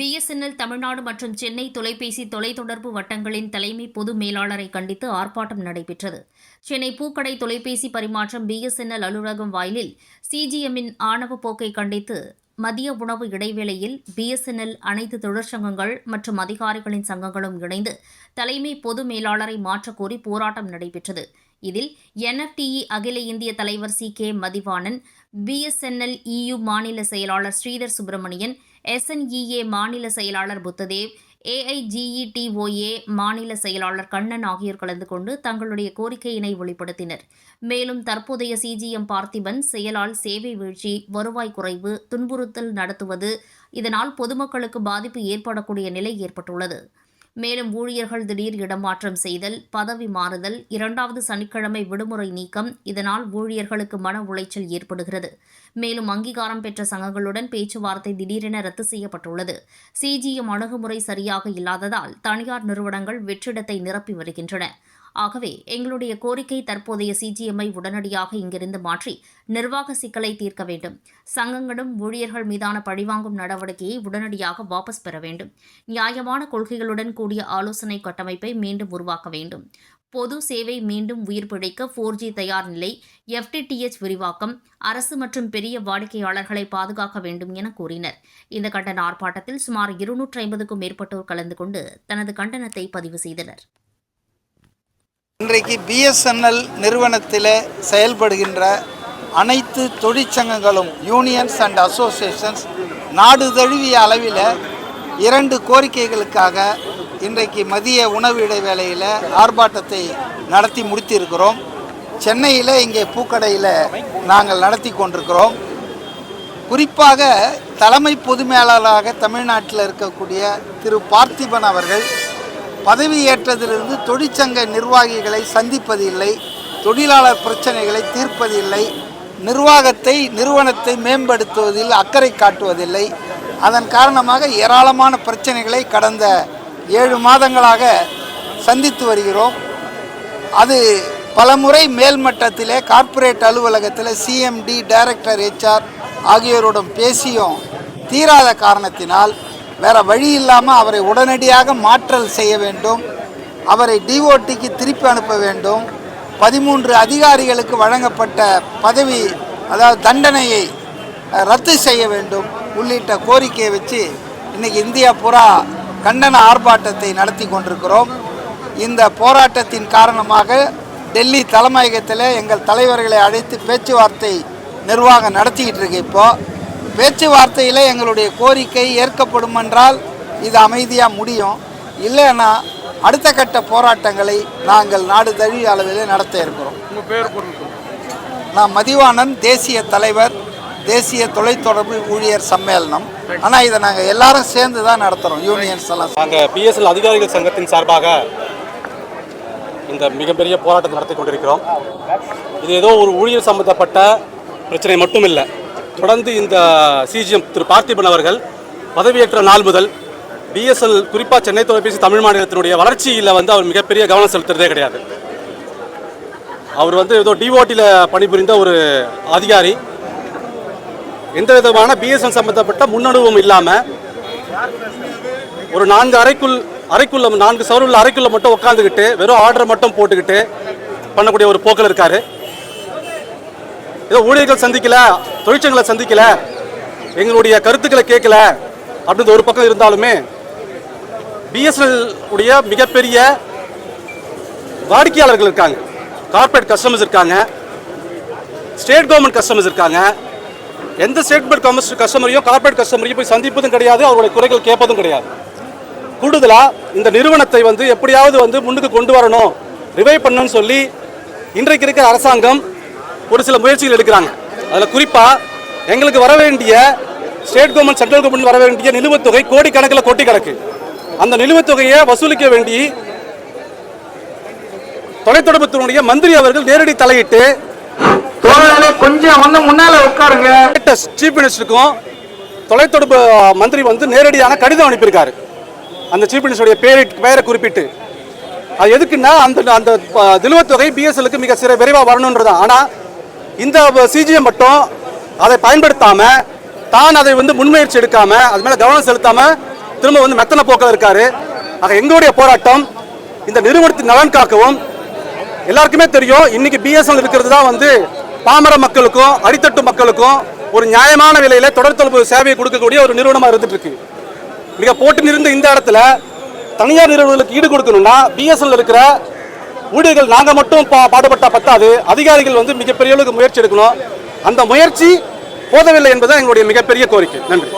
BSNL Tamil Nadu மற்றும் சென்னை தொலைபேசி தொலைத்தொடர்பு வட்டங்களின் தலைமை பொது மேலாளரை கண்டித்து ஆர்ப்பாட்டம் நடைபெற்றது. சென்னை பூக்கடை தொலைபேசி பரிமாற்றம் பிஎஸ்என்எல் அலுவலகம் வாயிலில் சிஜிஎம்மின் ஆணவ போக்கை கண்டித்து மதிய உணவு இடைவேளையில் பிஎஸ்என்எல் அனைத்து தொழிற்சங்கங்கள் மற்றும் அதிகாரிகளின் சங்கங்களும் இணைந்து தலைமை பொது மேலாளரை மாற்றக்கோரி போராட்டம் நடைபெற்றது. இதில் என்எஃப்டிஇ அகில இந்திய தலைவர் C K Mathivanan BSNL EU மாநில செயலாளர் ஸ்ரீதர் சுப்பிரமணியன் எஸ்என்இஏ மாநில செயலாளர் புத்ததேவ் ஏஐஜிஇடிஓஏ மாநில செயலாளர் கண்ணன் ஆகியோர் கலந்து கொண்டு தங்களுடைய கோரிக்கையினை வெளிப்படுத்தினர். மேலும் தற்போதைய சிஜிஎம் பார்த்திபன் செயலால் சேவை வீழ்ச்சி வருவாய் குறைவு துன்புறுத்தல் நடத்துவது இதனால் பொதுமக்களுக்கு பாதிப்பு ஏற்படக்கூடிய நிலை ஏற்பட்டுள்ளது. மேலும் ஊழியர்கள் திடீர் இடமாற்றம் செய்தல் பதவி மாறுதல் இரண்டாவது சனிக்கிழமை விடுமுறை நீக்கம் இதனால் ஊழியர்களுக்கு மன உளைச்சல் ஏற்படுகிறது. மேலும் அங்கீகாரம் பெற்ற சங்கங்களுடன் பேச்சுவார்த்தை திடீரென ரத்து செய்யப்பட்டுள்ளது. சிஜிஎம் அணுகுமுறை சரியாக இல்லாததால் தனியார் நிறுவனங்கள் வெற்றிடத்தை நிரப்பி வருகின்றன. ஆகவே எங்களுடைய கோரிக்கை தற்போதைய சிஜிஎம்ஐ உடனடியாக இங்கிருந்து மாற்றி நிர்வாக சிக்கலை தீர்க்க வேண்டும். சங்கங்களும் ஊழியர்கள் மீதான பழிவாங்கும் நடவடிக்கையை உடனடியாக வாபஸ் பெற வேண்டும். நியாயமான கொள்கைகளுடன் கூடிய ஆலோசனை கட்டமைப்பை மீண்டும் உருவாக்க வேண்டும். பொது சேவை மீண்டும் உயிர் பிழைக்க ஃபோர் ஜி தயார் நிலை எஃப்டிடிஎச் விரிவாக்கம் அரசு மற்றும் பெரிய வாடிக்கையாளர்களை பாதுகாக்க வேண்டும் என கூறினர். இந்த கண்டன ஆர்ப்பாட்டத்தில் சுமார் இருநூற்றி ஐம்பதுக்கும் மேற்பட்டோர் கலந்து கொண்டு தனது கண்டனத்தை பதிவு செய்தனர். இன்றைக்கு பிஎஸ்என்எல் நிறுவனத்தில் செயல்படுகின்ற அனைத்து தொழிற்சங்கங்களும் யூனியன்ஸ் அண்ட் அசோசியேஷன்ஸ் நாடு தழுவிய அளவில் இரண்டு கோரிக்கைகளுக்காக இன்றைக்கு மதிய உணவு இடைவேளையில் ஆர்ப்பாட்டத்தை நடத்தி முடித்திருக்கிறோம். சென்னையில் இங்கே பூக்கடையில் நாங்கள் நடத்தி கொண்டிருக்கிறோம். குறிப்பாக தலைமை பொது மேலாளராக தமிழ்நாட்டில் இருக்கக்கூடிய திரு பார்த்திபன் அவர்கள் பதவியேற்றதிலிருந்து தொழிற்சங்க நிர்வாகிகளை சந்திப்பதில்லை தொழிலாளர் பிரச்சனைகளை தீர்ப்பதில்லை நிர்வாகத்தை நிறுவனத்தை மேம்படுத்துவதில் அக்கறை காட்டுவதில்லை. அதன் காரணமாக ஏராளமான பிரச்சனைகளை கடந்த ஏழு மாதங்களாக சந்தித்து வருகிறோம். அது பலமுறை மேல்மட்டத்திலே கார்ப்பரேட் அலுவலகத்தில் சிஎம்டி டைரக்டர் ஹெச்ஆர் ஆகியோருடன் பேசியும் தீராத காரணத்தினால் வேற வழி இல்லாமல் அவரை உடனடியாக மாற்றல் செய்ய வேண்டும். அவரை டிஓடிக்கு திருப்பி அனுப்ப வேண்டும். பதிமூன்று அதிகாரிகளுக்கு வழங்கப்பட்ட பதவி அதாவது தண்டனையை ரத்து செய்ய வேண்டும். உள்ளிட்ட கோரிக்கையை வச்சு இன்னைக்கு இந்தியா பூரா கண்டன ஆர்ப்பாட்டத்தை நடத்தி கொண்டிருக்கிறோம். இந்த போராட்டத்தின் காரணமாக டெல்லி தலைமையகத்தில் எங்கள் தலைவர்களை அழைத்து பேச்சுவார்த்தை நிர்வாகம் நடத்திக்கிட்டு இருக்கு இப்போது பேச்சுவார்த்தையில் எங்களுடைய கோரிக்கை ஏற்கப்படும் என்றால் இது அமைதியாக முடியும். இல்லைன்னா அடுத்த கட்ட போராட்டங்களை நாங்கள் நாடு தழுவிய அளவில் நடத்த இருக்கிறோம். நான் மதிவாணன் தேசிய தலைவர் தேசிய தொலைத்தொடர்பு ஊழியர் சம்மேளனம். ஆனால் இதை நாங்கள் எல்லாரும் சேர்ந்து தான் நடத்துகிறோம் யூனியன்ஸ் எல்லாம் நாங்கள் பிஎஸ்எல் அதிகாரிகள் சங்கத்தின் சார்பாக இந்த மிகப்பெரிய போராட்டத்தை நடத்தி கொண்டிருக்கிறோம். இது ஏதோ ஒரு ஊழியர் சம்பந்தப்பட்ட பிரச்சனை மட்டும் இல்லை தொடர்ந்து இந்த சிஜிஎம் திரு பார்த்திபன் அவர்கள் பதவியேற்ற நாள் முதல் பிஎஸ்எல் குறிப்பாக சென்னை தொலைபேசி தமிழ் மாநிலத்தினுடைய வளர்ச்சியில் வந்து அவர் மிகப்பெரிய கவனம் செலுத்துறதே கிடையாது. அவர் வந்து ஏதோ டிஓடியில் பணிபுரிந்த ஒரு அதிகாரி. எந்த விதமான பிஎஸ்எல் சம்பந்தப்பட்ட முன்னனுபவம் இல்லாமல் ஒரு நான்கு அறைக்குள் அறைக்குள்ள நான்கு சவருள்ள அறைக்குள்ள மட்டும் உட்காந்துக்கிட்டு வெறும் ஆர்டர் மட்டும் போட்டுக்கிட்டு பண்ணக்கூடிய ஒரு போக்கில் இருக்காரு. ஏதோ ஊழியர்கள் சந்திக்கல தொழிற்சங்களை சந்திக்கல எங்களுடைய கருத்துக்களை கேட்கல அப்படின்ற ஒரு பக்கம் இருந்தாலுமே பிஎஸ்என்எல் உடைய மிகப்பெரிய வாடிக்கையாளர்கள் இருக்காங்க. கார்ப்பரேட் கஸ்டமர்ஸ் இருக்காங்க. ஸ்டேட் கவர்மெண்ட் கஸ்டமர்ஸ் இருக்காங்க. எந்த ஸ்டேட் கவர்மெண்ட் கஸ்டமரையும் கார்ப்பரேட் கஸ்டமரையும் போய் சந்திப்பதும் கிடையாது அவருடைய குறைகள் கேட்பதும் கிடையாது. கூடுதலாக இந்த நிறுவனத்தை வந்து எப்படியாவது வந்து முன்னுக்கு கொண்டு வரணும் ரிவைவ் பண்ணணும்னு சொல்லி இன்றைக்கு இருக்கிற அரசாங்கம் ஒரு சில முயற்சிகள் எடுக்கிறாங்க. அதில் குறிப்பாக எங்களுக்கு வர வேண்டிய ஸ்டேட் கவர்மெண்ட் சென்ட்ரல் கவர்மெண்ட் வர வேண்டிய நிலுவைத் தொகை கோடிக்கணக்கில் கொட்டி கிடக்கு அந்த நிலுவைத் தொகையை வசூலிக்க வேண்டி தொலைத்தொடர்புத்துறையுடைய மந்திரி அவர்கள் நேரடி தலையிட்டு கொஞ்சம் வந்து முன்னால உட்காருங்க. சீஃப் மினிஸ்டருக்கும் தொலைத்தொடர்பு மந்திரி வந்து நேரடியான கடிதம் அனுப்பியிருக்காரு. அந்த சீஃப் மினிஸ்டருடைய பேரை பெயரை குறிப்பிட்டு. அது எதுக்குன்னா அந்த அந்த நிலுவைத் தொகை பிஎஸ்எலுக்கு மிக சிற விரைவாக வரணுன்றது ஆனால் இந்த சிஜிஎம் மட்டும் அதை பயன்படுத்தாம தான் அதை வந்து முன்முயற்சி எடுக்காம அது மேலே கவனம் செலுத்தாம திரும்ப வந்து மெத்தன போக்கில் இருக்காரு. ஆக எங்களுடைய போராட்டம் இந்த நிறுவனத்தின் நலன் காக்கவும் எல்லாருக்குமே தெரியும் இன்னைக்கு பிஎஸ்என்எல் இருக்கிறது தான் வந்து பாமர மக்களுக்கும் அடித்தட்டு மக்களுக்கும் ஒரு நியாயமான விலையில தொடர் தொடர்பு சேவையை கொடுக்கக்கூடிய ஒரு நிறுவனமாக இருந்துட்டு இருக்கு. மிக போட்டு நிறுந்த இந்த இடத்துல தனியார் நிறுவனங்களுக்கு ஈடு கொடுக்கணும்னா பிஎஸ்என்எல் இருக்கிற ஊழியர்கள் நாங்கள் மட்டும் பா பாடுபட்டா பத்தாது. அதிகாரிகள் வந்து மிகப்பெரிய அளவுக்கு முயற்சி எடுக்கணும். அந்த முயற்சி போதவில்லை என்பதுதான் எங்களுடைய மிகப்பெரிய கோரிக்கை. நன்றி.